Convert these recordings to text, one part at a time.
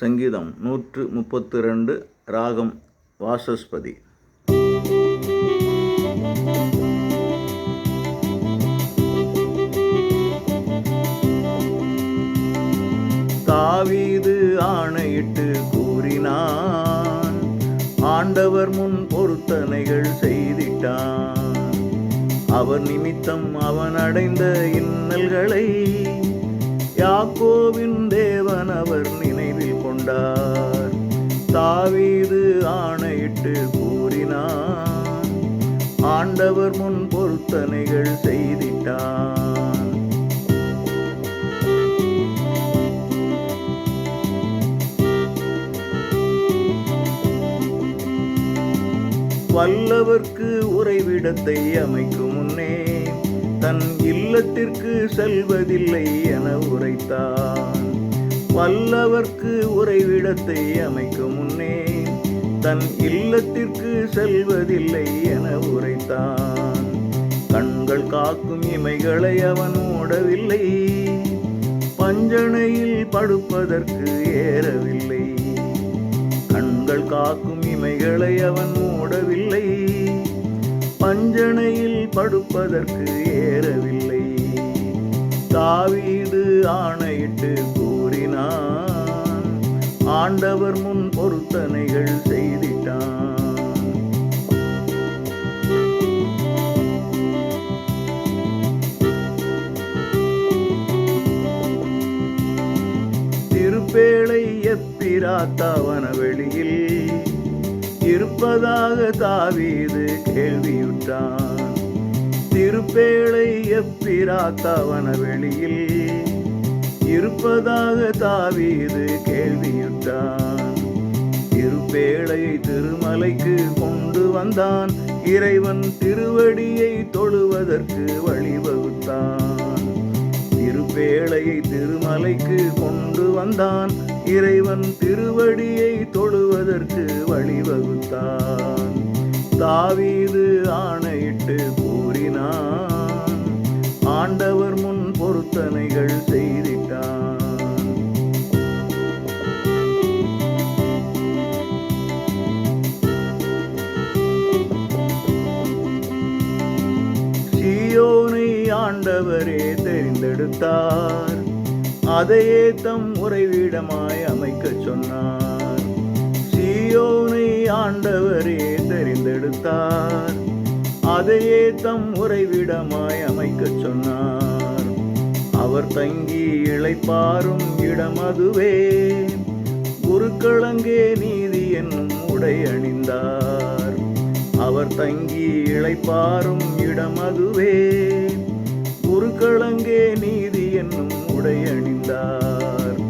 சங்கீதம் நூற்று முப்பத்து ரெண்டு ராகம் வாசஸ்பதி. தாவீது ஆணையிட்டு கூறினான் ஆண்டவர் முன் பொருத்தனைகள் செய்திட்டான். அவர் நிமித்தம் அவன் அடைந்த இன்னல்களை யாக்கோவின் தேவன் அவர் நினைவில் கொண்டார். தாவீது ஆணையிட்டு கூறினான் ஆண்டவர் முன் பொருத்தனைகள் செய்திட்டான் வல்லவர்க்கு உறைவிடத்தை அமைக்கும் முன்னே தன் இல்லத்திற்கு செல்வதில்லை என உரைத்தான் வல்லவர்க்கு உறைவிடத்தை அமைக்கும் முன்னே தன் இல்லத்திற்கு செல்வதில்லை என உரைத்தான். கண்கள் காக்கும் இமைகளை அவன் மூடவில்லை பஞ்சனையில் படுப்பதற்கு ஏறவில்லை. கண்கள் காக்கும் இமைகளை அவன் மூடவில்லை பஞ்சனையில் படுப்பதற்கு ஏறவில்லை. தாவீது ஆணையிட்டு ஆண்டவர் முன் பொருத்தனைகள் செய்திட்டான். திருப்பேளை எப்பிராத்தாவன வெளியில் இருப்பதாக தாவீது கேள்வியுற்றான். திருப்பேளை எப்பிராத்தாவன வெளியில் இருப்பதாக தாவீது கேள்வியுற்றான் திருப்பேளை திருமலைக்கு கொண்டு வந்தான். இறைவன் திருவடியை தொழுவதற்கு வழிவகுத்தான். திருப்பேளையை திருமலைக்கு கொண்டு வந்தான். இறைவன் திருவடியை தொழுவதற்கு வழிவகுத்தான். தாவீது ஆணையிட்டு கூறினான் ஆண்டவர் முன் பொருத்தனைகள் செய்தேன் ஆண்டவரே தெரிந்தெடுத்தார். அதையே தம் உறைவிடமாய் அமைக்கச் சொன்னார். சியோனை ஆண்டவரே தெரிந்தெடுத்தார். அதையே தம் உறைவிடமாய் அமைக்கச் சொன்னார். அவர் தங்கி இழைப்பாரும் இடம் அதுவே. குருக்களங்கே நீதி என்னும் உடை அணிந்தார். அவர் தங்கி இழைப்பாரும் இடம் அதுவே. குருக்களங்கே நீதி என்னும் உடை அணிந்தார்.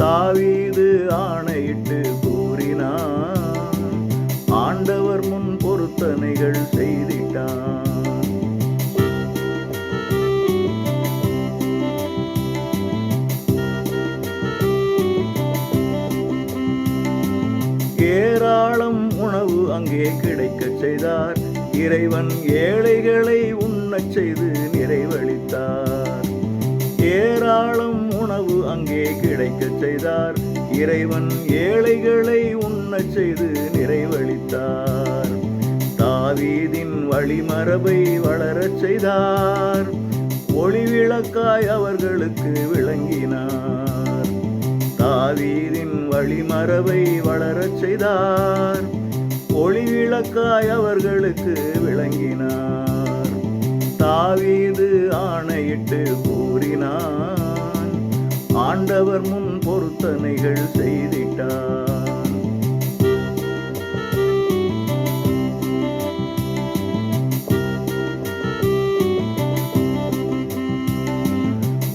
தாவீது ஆணையிட்டு கூறினான் ஆண்டவர் முன் பொருத்தனைகள் செய்திட்டான் ஏராளம் உணவு அங்கே கிடைக்கச் செய்தார். இறைவன் ஏழைகளை உண்ணச் செய்து நிறைவளித்தார். ஏராளம் உணவு அங்கே கிடைக்கச் செய்தார். இறைவன் ஏழைகளை உண்ணச் செய்து நிறைவளித்தார். தாவீதின் வழிமரபை வளரச் செய்தார். ஒளிவிளக்காய் அவர்களுக்கு விளங்கினார். தாவீதின் வழிமரபை வளரச் செய்தார். ஒளிவிளக்காய் அவர்களுக்கு விளங்கினார். தாவீது ஆணையிட்டு கூறினான். ஆண்டவர் முன் பொருத்தனைகள் செய்திட்டான்.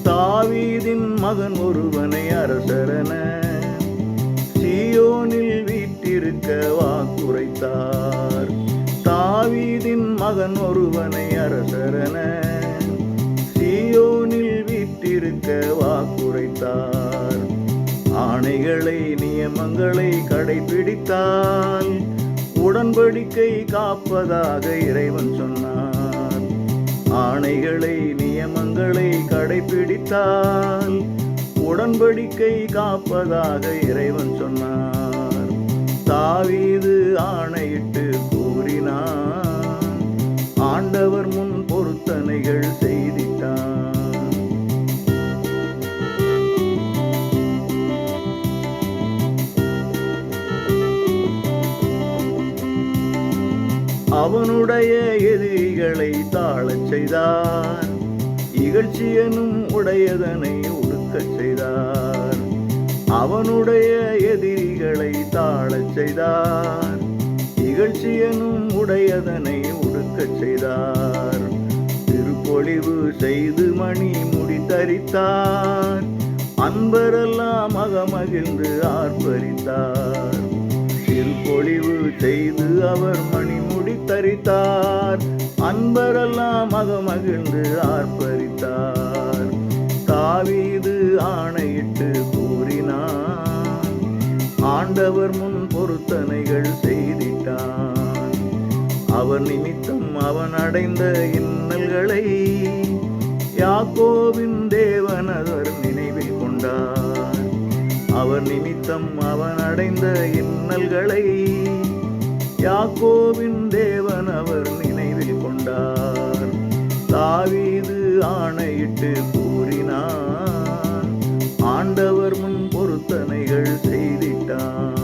தாவீதின் மகன் ஒருவனை அரசரன சியோனில் வீட்டிருக்க வாக்குரைத்தார். தாவீதின் மகன் ஒருவனை அரசரன சியோனில் வீட்டிருக்க வாக்குரைத்தார். ஆணைகளை நியமங்களை கடைபிடித்தால் உடன்படிக்கை காப்பதாக இறைவன் சொன்னார். ஆணைகளை நியமங்களை கடைபிடித்தால் உடன்படிக்கை காப்பதாக இறைவன் சொன்னார். தாவீது ஆணையிட்டு அவனுடைய எதிரிகளை தாழச் செய்தார். இகழ்ச்சியனும் உடையதனை உடுக்கச் செய்தார். அவனுடைய எதிரிகளை தாழச் செய்தார். இகழ்ச்சியனும் உடையதனை ஒடுக்கச் செய்தார். திருப்பொழிவு செய்து மணி முடித்தரித்தார் அன்பரெல்லாம் அகமகிழ்ந்து ஆர்ப்பரித்தார். திருப்பொழிவு செய்து அவர் மணி தரித்தார். அன்பரெல்லாம் மகமகிழ்ந்து ஆர்ப்பரித்தார். தாவீது ஆணையிட்டு கூறினான் ஆண்டவர் முன் பொருத்தனைகள் செய்திட்டான் அவர் நிமித்தம் அவன் அடைந்த இன்னல்களை யாக்கோவின் தேவன் அவர் நினைவில் கொண்டார். அவர் நிமித்தம் அவன் அடைந்த இன்னல்களை யாக்கோவின் தேவன் அவர் நினைவில் கொண்டார். தாவீது ஆணையிட்டு கூறினான் ஆண்டவர் முன் பொருத்தனைகள் செய்திட்டான்